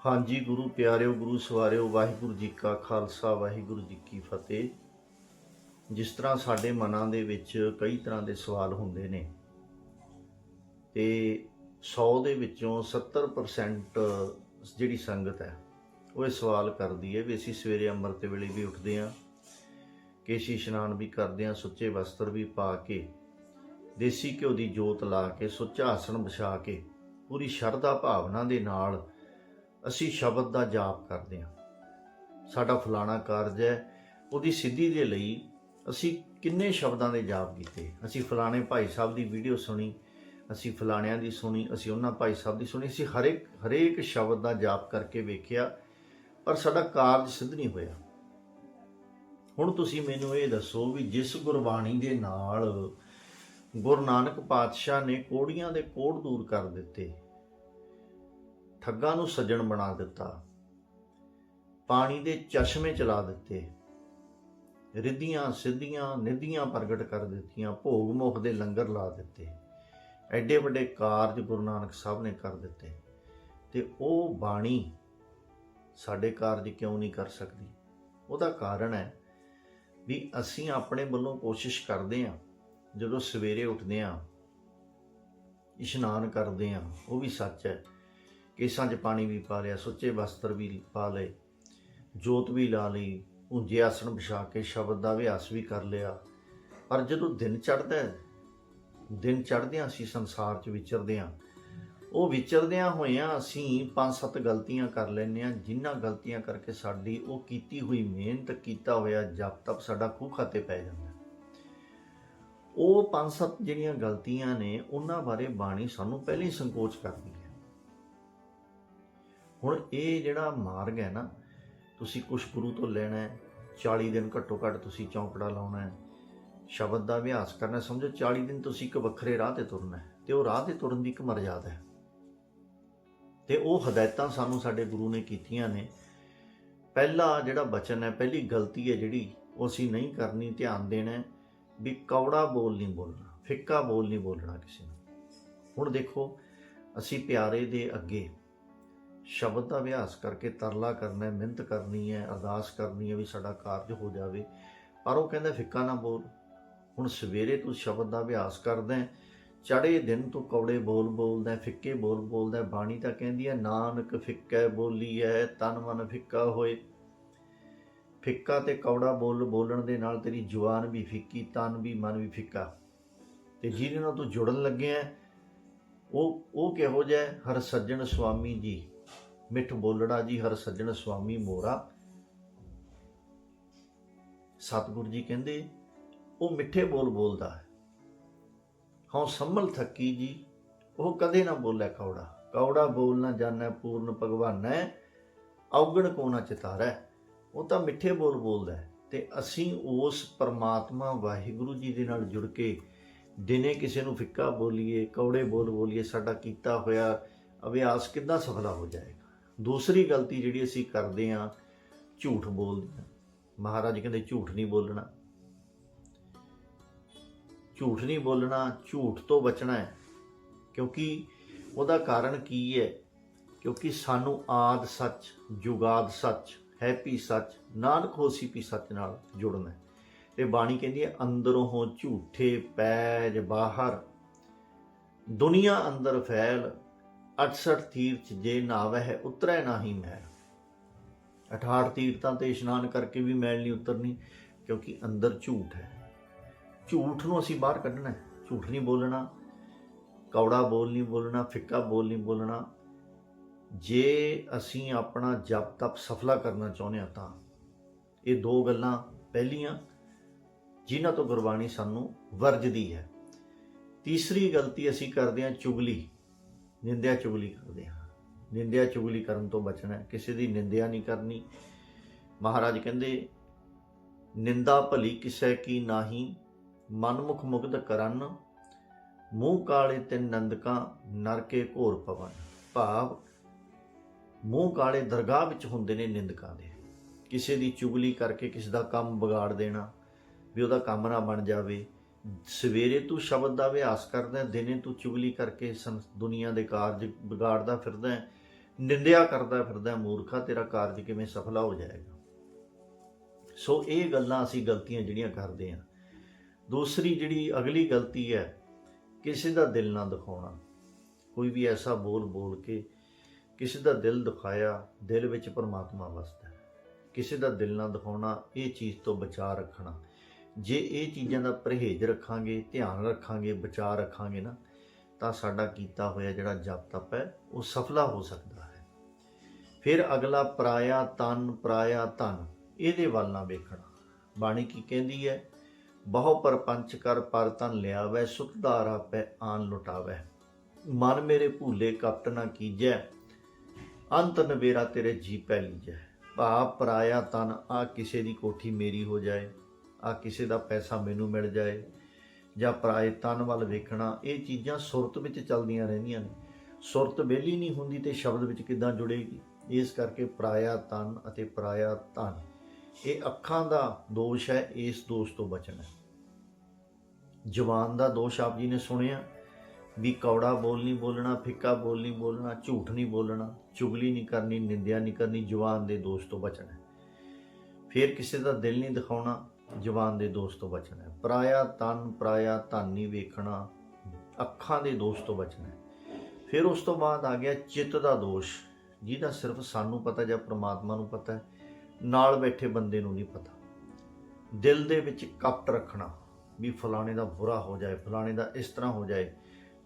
ਹਾਂਜੀ ਗੁਰੂ ਪਿਆਰਿਓ, ਗੁਰੂ ਸਵਾਰਿਓ, ਵਾਹਿਗੁਰੂ ਜੀ ਕਾ ਖਾਲਸਾ, ਵਾਹਿਗੁਰੂ ਜੀ ਕੀ ਫਤਿਹ। ਜਿਸ ਤਰ੍ਹਾਂ ਸਾਡੇ ਮਨਾਂ ਦੇ ਵਿੱਚ ਕਈ ਤਰ੍ਹਾਂ ਦੇ ਸਵਾਲ ਹੁੰਦੇ ਨੇ ਤੇ 100 ਦੇ ਵਿੱਚੋਂ 70% ਜਿਹੜੀ ਸੰਗਤ ਹੈ, ਉਹ ਇਹ ਸਵਾਲ ਕਰਦੀ ਹੈ ਵੀ ਅਸੀਂ ਸਵੇਰੇ ਅੰਮ੍ਰਿਤ ਵੇਲੇ ਵੀ ਉੱਠਦੇ ਹਾਂ, ਕੇਸ਼ੀ ਇਸ਼ਨਾਨ ਵੀ ਕਰਦੇ ਹਾਂ, ਸੁੱਚੇ ਵਸਤਰ ਵੀ ਪਾ ਕੇ, ਦੇਸੀ ਘਿਓ ਦੀ ਜੋਤ ਲਾ ਕੇ, ਸੁੱਚਾ ਆਸਣ ਵਿਛਾ ਕੇ, ਪੂਰੀ ਸ਼ਰਧਾ ਭਾਵਨਾ ਦੇ ਨਾਲ ਅਸੀਂ ਸ਼ਬਦ ਦਾ ਜਾਪ ਕਰਦੇ ਹਾਂ। ਸਾਡਾ ਫਲਾਣਾ ਕਾਰਜ ਹੈ, ਉਹਦੀ ਸਿੱਧੀ ਦੇ ਲਈ ਅਸੀਂ ਕਿੰਨੇ ਸ਼ਬਦਾਂ ਦੇ ਜਾਪ ਕੀਤੇ। ਅਸੀਂ ਫਲਾਣੇ ਭਾਈ ਸਾਹਿਬ ਦੀ ਵੀਡੀਓ ਸੁਣੀ, ਅਸੀਂ ਫਲਾਣਿਆਂ ਦੀ ਸੁਣੀ, ਅਸੀਂ ਉਹਨਾਂ ਭਾਈ ਸਾਹਿਬ ਦੀ ਸੁਣੀ, ਅਸੀਂ ਹਰੇਕ ਹਰੇਕ ਸ਼ਬਦ ਦਾ ਜਾਪ ਕਰਕੇ ਵੇਖਿਆ, ਪਰ ਸਾਡਾ ਕਾਰਜ ਸਿੱਧ ਨਹੀਂ ਹੋਇਆ। ਹੁਣ ਤੁਸੀਂ ਮੈਨੂੰ ਇਹ ਦੱਸੋ ਵੀ ਜਿਸ ਗੁਰਬਾਣੀ ਦੇ ਨਾਲ ਗੁਰੂ ਨਾਨਕ ਪਾਤਸ਼ਾਹ ਨੇ ਕੋੜੀਆਂ ਦੇ ਕੋੜ ਦੂਰ ਕਰ ਦਿੱਤੇ ਠੱਗਾਂ ਨੂੰ ਸੱਜਣ ਬਣਾ ਦਿੱਤਾ। ਪਾਣੀ ਦੇ ਚਸ਼ਮੇ ਚਲਾ ਦਿੱਤੇ। ਰਿੱਧੀਆਂ, ਸਿੱਧੀਆਂ, ਨਿਧੀਆਂ ਪ੍ਰਗਟ ਕਰ ਦਿੱਤੀਆਂ। ਭੋਗ ਮੁਖ ਦੇ ਲੰਗਰ ਲਾ ਦਿੱਤੇ। ਐਡੇ ਵੱਡੇ ਕਾਰਜ ਗੁਰੂ ਨਾਨਕ ਸਾਹਿਬ ਨੇ ਕਰ ਦਿੱਤੇ। ਤੇ ਉਹ ਬਾਣੀ ਸਾਡੇ ਕਾਰਜ ਕਿਉਂ ਨਹੀਂ ਕਰ ਸਕਦੀ? ਉਹਦਾ ਕਾਰਨ ਹੈ ਵੀ ਅਸੀਂ ਆਪਣੇ ਵੱਲੋਂ ਕੋਸ਼ਿਸ਼ ਕਰਦੇ ਹਾਂ, ਜਦੋਂ ਸਵੇਰੇ ਉੱਠਦੇ ਹਾਂ, ਇਸ਼ਨਾਨ ਕਰਦੇ ਹਾਂ, ਉਹ ਵੀ ਸੱਚ ਹੈ। ਕੇਸਾਂ 'ਚ ਪਾਣੀ ਵੀ ਪਾ ਲਿਆ, ਸੁੱਚੇ ਵਸਤਰ ਵੀ ਪਾ ਲਏ, ਜੋਤ ਵੀ ਲਾ ਲਈ, ਉਂਝੇ ਆਸਣ ਵਿਛਾ ਕੇ ਸ਼ਬਦ ਦਾ ਅਭਿਆਸ ਵੀ ਕਰ ਲਿਆ। ਪਰ ਜਦੋਂ ਦਿਨ ਚੜ੍ਹਦਾ ਹੈ, ਦਿਨ ਚੜ੍ਹਦਿਆਂ ਅਸੀਂ ਸੰਸਾਰ 'ਚ ਵਿਚਰਦੇ ਹਾਂ। ਉਹ ਵਿਚਰਦਿਆਂ ਹੋਇਆਂ ਅਸੀਂ ਪੰਜ ਸੱਤ ਗਲਤੀਆਂ ਕਰ ਲੈਂਦੇ ਹਾਂ ਜਿਨ੍ਹਾਂ ਗਲਤੀਆਂ ਕਰਕੇ ਸਾਡੀ ਉਹ ਕੀਤੀ ਹੋਈ ਮਿਹਨਤ, ਕੀਤਾ ਹੋਇਆ ਜਪ ਤਪ ਸਾਡਾ ਖੂਹ ਖਾਤੇ ਪੈ ਜਾਂਦਾ ਉਹ ਪੰਜ ਸੱਤ ਜਿਹੜੀਆਂ ਗਲਤੀਆਂ ਨੇ, ਉਹਨਾਂ ਬਾਰੇ ਬਾਣੀ ਸਾਨੂੰ ਪਹਿਲਾਂ ਹੀ ਸੰਕੋਚ ਕਰਦੀ ਹੁਣ ਇਹ ਜਿਹੜਾ ਮਾਰਗ ਹੈ ਨਾ, ਤੁਸੀਂ ਕੁਛ ਗੁਰੂ ਤੋਂ ਲੈਣਾ ਹੈ 40 ਦਿਨ ਘੱਟੋ ਘੱਟ ਤੁਸੀਂ ਚੌਂਕੜਾ ਲਾਉਣਾ ਹੈ, ਸ਼ਬਦ ਦਾ ਅਭਿਆਸ ਕਰਨਾ ਸਮਝੋ 40 ਦਿਨ ਤੁਸੀਂ ਇੱਕ ਵੱਖਰੇ ਰਾਹ ਤੇ ਤੁਰਨਾ ਹੈ, ਤੇ ਉਹ ਰਾਹ ਤੇ ਤੁਰਨ ਦੀ ਇੱਕ ਮਰਜ਼ਾਦਾ ਹੈ। ਤੇ ਉਹ ਹਦਾਇਤਾਂ ਸਾਨੂੰ ਸਾਡੇ ਗੁਰੂ ਨੇ ਕੀਤੀਆਂ ਨੇ। ਪਹਿਲਾ ਜਿਹੜਾ ਬਚਨ ਹੈ, ਪਹਿਲੀ ਗਲਤੀ ਹੈ ਜਿਹੜੀ, ਉਹ ਅਸੀਂ ਨਹੀਂ ਕਰਨੀ, ਧਿਆਨ ਦੇਣਾ ਵੀ ਕੌੜਾ ਬੋਲ ਨਹੀਂ ਬੋਲਣਾ, ਫਿੱਕਾ ਬੋਲ ਨਹੀਂ ਬੋਲਣਾ ਕਿਸੇ ਨੂੰ। ਹੁਣ ਦੇਖੋ, ਅਸੀਂ ਪਿਆਰੇ ਦੇ ਅੱਗੇ ਸ਼ਬਦ ਦਾ ਅਭਿਆਸ ਕਰਕੇ ਤਰਲਾ ਕਰਨਾ ਹੈ, ਮਿਹਨਤ ਕਰਨੀ ਹੈ, ਅਰਦਾਸ ਕਰਨੀ ਹੈ ਵੀ ਸਾਡਾ ਕਾਰਜ ਹੋ ਜਾਵੇ। ਪਰ ਉਹ ਕਹਿੰਦਾ, ਫਿੱਕਾ ਨਾ ਬੋਲ। ਹੁਣ ਸਵੇਰੇ ਤੂੰ ਸ਼ਬਦ ਦਾ ਅਭਿਆਸ ਕਰਦਾ ਹੈ ਚੜੇ ਦਿਨ ਤੂੰ ਕੌੜੇ ਬੋਲ ਬੋਲਦਾ ਫਿੱਕੇ ਬੋਲ ਬੋਲਦਾ ਬਾਣੀ ਤਾਂ ਕਹਿੰਦੀ ਹੈ, ਨਾਨਕ ਫਿੱਕਾ ਬੋਲੀ ਹੈ ਤਨ ਮਨ ਫਿੱਕਾ ਹੋਏ। ਫਿੱਕਾ ਤੇ ਕੌੜਾ ਬੋਲ ਬੋਲਣ ਦੇ ਨਾਲ ਤੇਰੀ ਜ਼ੁਬਾਨ ਵੀ ਫਿੱਕੀ, ਤਨ ਵੀ ਮਨ ਵੀ ਫਿੱਕਾ। ਤੇ ਜਿਹਦੇ ਨਾਲ ਤੂੰ ਜੁੜਨ ਲੱਗਿਆ ਉਹ ਉਹ ਕਿਹੋ ਜਿਹਾ ਹਰ ਸੱਜਣ ਸੁਆਮੀ ਜੀ। ਮਿੱਠ ਬੋਲੜਾ ਜੀ, ਹਰ ਸੱਜਣ ਸੁਆਮੀ ਮੋਰਾ। ਸਤਿਗੁਰੂ ਜੀ ਕਹਿੰਦੇ, ਉਹ ਮਿੱਠੇ ਬੋਲ ਬੋਲਦਾ ਹੈ। ਹਉ ਸੰਭਲ ਥੱਕੀ ਜੀ, ਉਹ ਕਦੇ ਨਾ ਬੋਲੇ ਕੌੜਾ। ਕੌੜਾ ਬੋਲ ਨਾ ਜਾਣੈ, ਪੂਰਨ ਭਗਵਾਨੈ ਔਗਣ ਕੋ ਨਾ ਚਿਤਾਰੈ। ਉਹ ਤਾਂ ਮਿੱਠੇ ਬੋਲ ਬੋਲਦਾ ਹੈ। ਤੇ ਅਸੀਂ ਉਸ ਪਰਮਾਤਮਾ ਵਾਹਿਗੁਰੂ ਜੀ ਦੇ ਨਾਲ ਜੁੜ ਕੇ ਦਿਨੇ ਕਿਸੇ ਨੂੰ ਫਿੱਕਾ ਬੋਲੀਏ, ਕੌੜੇ ਬੋਲ ਬੋਲੀਏ, ਸਾਡਾ ਕੀਤਾ ਹੋਇਆ ਅਭਿਆਸ ਕਿੱਦਾਂ ਸਫਲਾ ਹੋ ਜਾਏਗਾ? ਦੂਸਰੀ ਗਲਤੀ ਜਿਹੜੀ ਅਸੀਂ ਕਰਦੇ ਹਾਂ, ਝੂਠ ਬੋਲਦੇ ਹਾਂ। ਮਹਾਰਾਜ ਕਹਿੰਦੇ, ਝੂਠ ਨਹੀਂ ਬੋਲਣਾ। ਝੂਠ ਨਹੀਂ ਬੋਲਣਾ, ਝੂਠ ਤੋਂ ਬਚਣਾ ਹੈ। ਕਿਉਂਕਿ ਉਹਦਾ ਕਾਰਨ ਕੀ ਹੈ? ਕਿਉਂਕਿ ਸਾਨੂੰ ਆਦ ਸੱਚ, ਜੁਗਾਦ ਸੱਚ ਹੈਪੀ ਸੱਚ, ਨਾਨਕ ਹੋਸੀ ਪੀ ਸੱਚ ਨਾਲ ਜੁੜਨਾ ਹੈ। ਤੇ ਬਾਣੀ ਕਹਿੰਦੀ ਹੈ, ਅੰਦਰੋਂ ਝੂਠੇ ਪੈਜ ਬਾਹਰ, ਦੁਨੀਆ ਅੰਦਰ ਫੈਲ 68 ਤੀਰਥ ਜੇ ਨਾਵਹਿ ਉਤਰੈ ਨਾਹੀ ਮਹਿਲ। 68 ਤੀਰਥਾਂ ਤੇ ਇਸ਼ਨਾਨ ਕਰਕੇ ਵੀ ਮੈਲ ਨਹੀਂ ਉਤਰਨੀ, ਕਿਉਂਕਿ ਅੰਦਰ ਝੂਠ ਹੈ। ਝੂਠ ਨੂੰ ਅਸੀਂ ਬਾਹਰ ਕੱਢਣਾ ਹੈ। ਝੂਠ ਨਹੀਂ ਬੋਲਣਾ, ਕੌੜਾ ਬੋਲ ਨਹੀਂ ਬੋਲਣਾ, ਫਿੱਕਾ ਬੋਲ ਨਹੀਂ ਬੋਲਣਾ। ਜੇ ਅਸੀਂ ਆਪਣਾ ਜਪ ਤਪ ਸਫਲਾ ਕਰਨਾ ਚਾਹੁੰਦੇ ਹਾਂ ਤਾਂ ਇਹ ਦੋ ਗੱਲਾਂ ਪਹਿਲੀਆਂ, ਜਿਨ੍ਹਾਂ ਤੋਂ ਗੁਰਬਾਣੀ ਸਾਨੂੰ ਵਰਜਦੀ ਹੈ। ਤੀਸਰੀ ਗਲਤੀ ਅਸੀਂ ਕਰਦੇ ਹਾਂ ਚੁਗਲੀ। ਨਿੰਦਿਆ ਚੁਗਲੀ ਕਰਦੇ ਹਾਂ। ਨਿੰਦਿਆ ਚੁਗਲੀ ਕਰਨ ਤੋਂ ਬਚਣਾ ਕਿਸੇ ਦੀ ਨਿੰਦਿਆ ਨਹੀਂ ਕਰਨੀ। ਮਹਾਰਾਜ ਕਹਿੰਦੇ, ਨਿੰਦਾ ਭਲੀ ਕਿਸੈ ਕੀ ਨਾਹੀ ਮਨਮੁਖ ਮੁਗਧ ਕਰਨ, ਮੂੰਹ ਕਾਲੇ ਤੇ ਨੰਦਕਾਂ, ਨਰਕੇ ਘੋਰ ਪਵਨ। ਭਾਵ, ਮੂੰਹ ਕਾਲੇ ਦਰਗਾਹ ਵਿੱਚ ਹੁੰਦੇ ਨੇ ਨਿੰਦਕਾਂ ਦੇ। ਕਿਸੇ ਦੀ ਚੁਗਲੀ ਕਰਕੇ ਕਿਸੇ ਦਾ ਕੰਮ ਵਿਗਾੜ ਦੇਣਾ, ਵੀ ਉਹਦਾ ਕੰਮ ਨਾ ਬਣ ਜਾਵੇ ਸਵੇਰੇ ਤੂੰ ਸ਼ਬਦ ਦਾ ਅਭਿਆਸ ਕਰਦਾ ਦਿਨੇ ਤੂੰ ਚੁਗਲੀ ਕਰਕੇ ਸੰ- ਦੁਨੀਆ ਦੇ ਕਾਰਜ ਵਿਗਾੜਦਾ ਫਿਰਦਾ ਹੈ, ਨਿੰਦਿਆ ਕਰਦਾ ਫਿਰਦਾ ਮੂਰਖਾ, ਤੇਰਾ ਕਾਰਜ ਕਿਵੇਂ ਸਫਲਾ ਹੋ ਜਾਏਗਾ? ਸੋ ਇਹ ਗੱਲਾਂ ਅਸੀਂ ਗਲਤੀਆਂ ਜਿਹੜੀਆਂ ਕਰਦੇ ਹਾਂ। ਦੂਸਰੀ ਜਿਹੜੀ ਅਗਲੀ ਗਲਤੀ ਹੈ, ਕਿਸੇ ਦਾ ਦਿਲ ਨਾ ਦਿਖਾਉਣਾ। ਕੋਈ ਵੀ ਐਸਾ ਬੋਲ ਬੋਲ ਕੇ ਕਿਸੇ ਦਾ ਦਿਲ ਦਿਖਾਇਆ, ਦਿਲ ਵਿੱਚ ਪਰਮਾਤਮਾ ਵਸਦਾ ਕਿਸੇ ਦਾ ਦਿਲ ਨਾ ਦਿਖਾਉਣਾ, ਇਹ ਚੀਜ਼ ਤੋਂ ਬਚਾ ਰੱਖਣਾ। ਜੇ ਇਹ ਚੀਜ਼ਾਂ ਦਾ ਪਰਹੇਜ਼ ਰੱਖਾਂਗੇ, ਧਿਆਨ ਰੱਖਾਂਗੇ ਬਚਾ ਰੱਖਾਂਗੇ ਨਾ, ਤਾਂ ਸਾਡਾ ਕੀਤਾ ਹੋਇਆ ਜਿਹੜਾ ਜਪ ਤਪ ਹੈ, ਉਹ ਸਫਲਾ ਹੋ ਸਕਦਾ ਹੈ। ਫਿਰ ਅਗਲਾ ਪਰਾਇਆ ਤਨ, ਪਰਾਇਆ ਧਨ, ਇਹਦੇ ਵੱਲ ਨਾ ਵੇਖਣਾ। ਬਾਣੀ ਕੀ ਕਹਿੰਦੀ ਹੈ? ਬਹੁ ਪਰਪੰਚ ਕਰ ਪਰ ਤਨ ਲਿਆਵੈ ਸੁਖਦਾਰਾ ਪੈ ਆਨ ਲੁਟਾਵੈ। ਮਨ ਮੇਰੇ ਭੂਲੇ ਕਪਟ ਨਾ ਕੀਜੈ, ਅੰਤ ਨਵੇਰਾ ਤੇਰੇ ਜੀ ਪੈ ਲੀਜੈ। ਭਾਵ ਪਰਾਇਆ ਤਨ ਆ ਕਿਸੇ ਦੀ ਕੋਠੀ ਮੇਰੀ ਹੋ ਜਾਏ। ਆ ਕਿਸੇ ਦਾ ਪੈਸਾ ਮੈਨੂੰ ਮਿਲ ਜਾਏ ਜਾਂ ਪਰਾਏ ਤਨ ਵੱਲ ਵੇਖਣਾ, ਇਹ ਚੀਜ਼ਾਂ ਸੁਰਤ ਵਿੱਚ ਚੱਲਦੀਆਂ ਰਹਿੰਦੀਆਂ ਨੇ। ਸੁਰਤ ਵਿਹਲੀ ਨਹੀਂ ਹੁੰਦੀ ਤੇ ਸ਼ਬਦ ਵਿੱਚ ਕਿੱਦਾਂ ਜੁੜੇਗੀ? ਇਸ ਕਰਕੇ ਪਰਾਇਆ ਤਨ ਅਤੇ ਪਰਾਇਆ ਧਨ। ਇਹ ਅੱਖਾਂ ਦਾ ਦੋਸ਼ ਹੈ, ਇਸ ਦੋਸ਼ ਤੋਂ ਬਚਣਾ ਹੈ। ਜਵਾਨ ਦਾ ਦੋਸ਼ ਆਪ ਜੀ ਨੇ ਸੁਣਿਆ ਵੀ ਕੌੜਾ ਬੋਲ ਨਹੀਂ ਬੋਲਣਾ, ਫਿੱਕਾ ਬੋਲ ਨਹੀਂ ਬੋਲਣਾ, ਝੂਠ ਨਹੀਂ ਬੋਲਣਾ, ਚੁਗਲੀ ਨਹੀਂ ਕਰਨੀ, ਨਿੰਦਿਆ ਨਹੀਂ ਕਰਨੀ ਜਵਾਨ ਦੇ ਦੋਸ਼ ਤੋਂ ਬਚਣਾ ਫਿਰ ਕਿਸੇ ਦਾ ਦਿਲ ਨਹੀਂ ਦਿਖਾਉਣਾ ਜਵਾਨ ਦੇ ਦੋਸਤ ਤੋਂ ਬਚਣਾ ਹੈ। ਪਰਾਇਆ ਤਨ, ਪਰਾਇਆ ਧਨ ਨਹੀਂ ਵੇਖਣਾ, ਅੱਖਾਂ ਦੇ ਦੋਸਤ ਤੋਂ ਬਚਣਾ ਹੈ। ਫਿਰ ਉਸ ਤੋਂ ਬਾਅਦ ਆ ਗਿਆ ਚਿੱਤ ਦਾ ਦੋਸ਼, ਜਿਹਦਾ ਸਿਰਫ ਸਾਨੂੰ ਪਤਾ ਜਾਂ ਪ੍ਰਮਾਤਮਾ ਨੂੰ ਪਤਾ ਹੈ, ਨਾਲ ਬੈਠੇ ਬੰਦੇ ਨੂੰ ਨਹੀਂ ਪਤਾ। ਦਿਲ ਦੇ ਵਿੱਚ ਕਪਟ ਰੱਖਣਾ, ਵੀ ਫਲਾਣੇ ਦਾ ਬੁਰਾ ਹੋ ਜਾਏ, ਫਲਾਣੇ ਦਾ ਇਸ ਤਰ੍ਹਾਂ ਹੋ ਜਾਏ,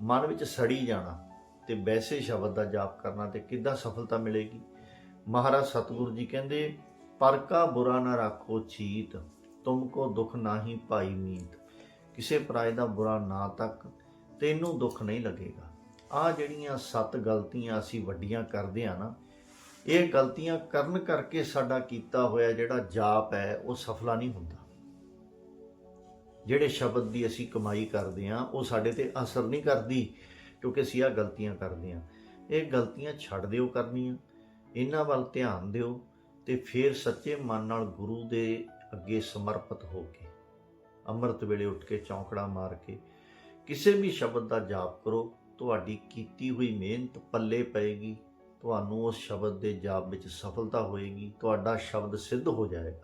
ਮਨ ਵਿੱਚ ਸੜੀ ਜਾਣਾ ਤੇ ਵੈਸੇ ਸ਼ਬਦ ਦਾ ਜਾਪ ਕਰਨਾ ਤੇ ਕਿੱਦਾਂ ਸਫਲਤਾ ਮਿਲੇਗੀ? ਮਹਾਰਾਜ ਸਤਿਗੁਰੂ ਜੀ ਕਹਿੰਦੇ ਪਰ ਕਾ ਬੁਰਾ ਨਾ ਰੱਖੋ ਚੀਤ। ਤੁਮ ਕੋ ਦੁੱਖ ਨਾਹੀ ਭਾਈ ਮੀਤ। ਕਿਸੇ ਪਰਾਏ ਦਾ ਬੁਰਾ ਨਾ ਤੱਕ ਤੈਨੂੰ ਦੁੱਖ ਨਹੀਂ ਲੱਗੇਗਾ। ਆ ਜਿਹੜੀਆਂ ਸੱਤ ਗਲਤੀਆਂ ਅਸੀਂ ਵੱਡੀਆਂ ਕਰਦੇ ਆ ਨਾ, ਇਹ ਗਲਤੀਆਂ ਕਰਨ ਕਰਕੇ ਸਾਡਾ ਕੀਤਾ ਹੋਇਆ ਜਿਹੜਾ ਜਾਪ ਹੈ, ਉਹ ਸਫਲਾ ਨਹੀਂ ਹੁੰਦਾ। ਜਿਹੜੇ ਸ਼ਬਦ ਦੀ ਅਸੀਂ ਕਮਾਈ ਕਰਦੇ ਆ ਉਹ ਸਾਡੇ ਤੇ ਅਸਰ ਨਹੀਂ ਕਰਦੀ, ਕਿਉਂਕਿ ਅਸੀਂ ਆ ਗਲਤੀਆਂ ਕਰਦੇ ਆ ਇਹ ਗਲਤੀਆਂ ਛੱਡ ਦਿਓ ਕਰਨੀਆਂ, ਇਹਨਾਂ ਵੱਲ ਧਿਆਨ ਦਿਓ ਤੇ ਫਿਰ ਸੱਚੇ ਮਨ ਨਾਲ ਗੁਰੂ ਦੇ ਅੱਗੇ ਸਮਰਪਿਤ ਹੋ ਕੇ, ਅੰਮ੍ਰਿਤ ਵੇਲੇ ਉੱਠ ਕੇ ਚੌਂਕੜਾ ਮਾਰ ਕੇ, ਕਿਸੇ ਵੀ ਸ਼ਬਦ ਦਾ ਜਾਪ ਕਰੋ, ਤੁਹਾਡੀ ਕੀਤੀ ਹੋਈ ਮਿਹਨਤ ਪੱਲੇ ਪਏਗੀ, ਤੁਹਾਨੂੰ ਉਸ ਸ਼ਬਦ ਦੇ ਜਾਪ ਵਿੱਚ ਸਫਲਤਾ ਹੋਏਗੀ, ਤੁਹਾਡਾ ਸ਼ਬਦ ਸਿੱਧ ਹੋ ਜਾਏਗਾ।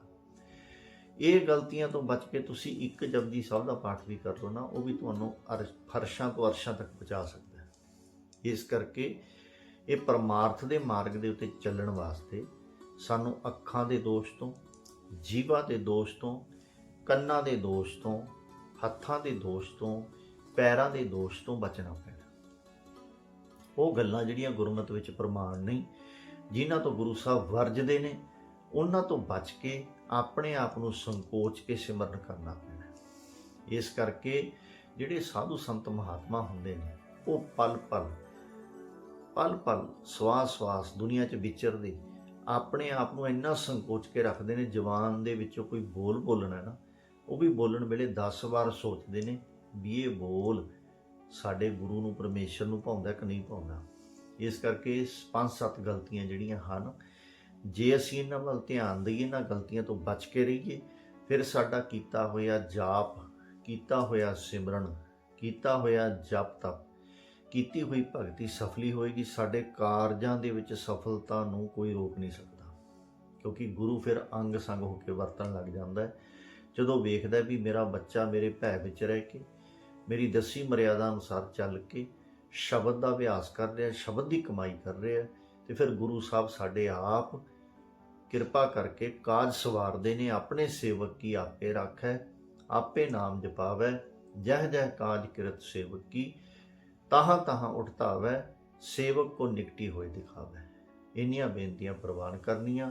ਇਹ ਗਲਤੀਆਂ ਤੋਂ ਬਚ ਕੇ ਤੁਸੀਂ ਇੱਕ ਜਪਜੀ ਸਾਹਿਬ ਦਾ ਪਾਠ ਵੀ ਕਰ ਲਓ ਨਾ, ਉਹ ਵੀ ਤੁਹਾਨੂੰ ਅਰ- ਫਰਸ਼ਾਂ ਤੋਂ ਅਰਸ਼ਾਂ ਤੱਕ ਪਹੁੰਚਾ ਸਕਦਾ ਹੈ। ਇਸ ਕਰਕੇ ਇਹ ਪਰਮਾਰਥ ਦੇ ਮਾਰਗ ਦੇ ਉੱਤੇ ਚੱਲਣ ਵਾਸਤੇ ਸਾਨੂੰ ਅੱਖਾਂ ਦੇ ਦੋਸ਼ ਤੋਂ ਜੀਵਾ ਦੇ ਦੋਸ਼ ਤੋਂ, ਕੰਨਾਂ ਦੇ ਦੋਸ਼ ਤੋਂ, ਹੱਥਾਂ ਦੇ ਦੋਸ਼ ਤੋਂ, ਪੈਰਾਂ ਦੇ ਦੋਸ਼ ਤੋਂ ਬਚਣਾ ਪੈਣਾ। ਉਹ ਗੱਲਾਂ ਜਿਹੜੀਆਂ ਗੁਰਮਤਿ ਵਿੱਚ ਪ੍ਰਮਾਣ ਨਹੀਂ, ਜਿਨ੍ਹਾਂ ਤੋਂ ਗੁਰੂ ਸਾਹਿਬ ਵਰਜਦੇ ਨੇ, ਉਹਨਾਂ ਤੋਂ ਬਚ ਕੇ ਆਪਣੇ ਆਪ ਨੂੰ ਸੰਕੋਚ ਕੇ ਸਿਮਰਨ ਕਰਨਾ ਪੈਣਾ। ਇਸ ਕਰਕੇ ਜਿਹੜੇ ਸਾਧੂ ਸੰਤ ਮਹਾਤਮਾ ਹੁੰਦੇ ਨੇ, ਉਹ ਪਲ ਪਲ ਪਲ ਪਲ ਸਵਾਸ ਸਵਾਸ ਦੁਨੀਆ 'ਚ ਵਿਚਰਦੇ ਆਪਣੇ ਆਪ ਨੂੰ ਇੰਨਾ ਸੰਕੋਚ ਕੇ ਰੱਖਦੇ ਨੇ, ਜਵਾਨ ਦੇ ਵਿੱਚੋਂ ਕੋਈ ਬੋਲ ਬੋਲਣਾ ਨਾ, ਉਹ ਵੀ ਬੋਲਣ ਵੇਲੇ 10 ਵਾਰ ਸੋਚਦੇ ਨੇ ਵੀ ਇਹ ਬੋਲ ਸਾਡੇ ਗੁਰੂ ਨੂੰ, ਪਰਮੇਸ਼ਰ ਨੂੰ ਭਾਉਂਦਾ ਕਿ ਨਹੀਂ ਭਾਉਂਦਾ। ਇਸ ਕਰਕੇ ਪੰਜ ਸੱਤ ਗਲਤੀਆਂ ਜਿਹੜੀਆਂ ਹਨ, ਜੇ ਅਸੀਂ ਇਹਨਾਂ ਵੱਲ ਧਿਆਨ ਦਈਏ, ਇਹਨਾਂ ਗਲਤੀਆਂ ਤੋਂ ਬਚ ਕੇ ਰਹੀਏ, ਫਿਰ ਸਾਡਾ ਕੀਤਾ ਹੋਇਆ ਜਾਪ, ਕੀਤਾ ਹੋਇਆ ਸਿਮਰਨ, ਕੀਤਾ ਹੋਇਆ ਜਪ ਤਪ ਕੀਤੀ ਹੋਈ ਭਗਤੀ ਸਫਲੀ ਹੋਏਗੀ, ਸਾਡੇ ਕਾਰਜਾਂ ਦੇ ਵਿੱਚ ਸਫਲਤਾ ਨੂੰ ਕੋਈ ਰੋਕ ਨਹੀਂ ਸਕਦਾ। ਕਿਉਂਕਿ ਗੁਰੂ ਫਿਰ ਅੰਗ ਸੰਗ ਹੋ ਕੇ ਵਰਤਣ ਲੱਗ ਜਾਂਦਾ ਹੈ। ਜਦੋਂ ਵੇਖਦਾ ਵੀ ਮੇਰਾ ਬੱਚਾ ਮੇਰੇ ਭੈ ਵਿੱਚ ਰਹਿ ਕੇ, ਮੇਰੀ ਦਸੀ ਮਰਿਆਦਾ ਅਨੁਸਾਰ ਚੱਲ ਕੇ ਸ਼ਬਦ ਦਾ ਅਭਿਆਸ ਕਰ ਰਿਹਾ, ਸ਼ਬਦ ਦੀ ਕਮਾਈ ਕਰ ਰਿਹਾ, ਤੇ ਫਿਰ ਗੁਰੂ ਸਾਹਿਬ ਸਾਡੇ ਆਪ ਕਿਰਪਾ ਕਰਕੇ ਕਾਜ ਸਵਾਰਦੇ ਨੇ, ਆਪਣੇ ਸੇਵਕ ਕੀ ਆਪੇ ਰੱਖੈ, ਆਪੇ ਨਾਮ ਜਪਾਵੈ, ਜਹ ਜਹ ਕਾਜ ਕਿਰਤ ਸੇਵਕ ਕੀ, ਤਾਹਾਂ ਤਾਹਾਂ ਉਠਤਾਵੈ, ਸੇਵਕ ਕੋ ਨਿਕਟੀ ਹੋਏ ਦਿਖਾਵੈ। ਇੰਨੀਆਂ ਬੇਨਤੀਆਂ ਪ੍ਰਵਾਨ ਕਰਨੀਆਂ।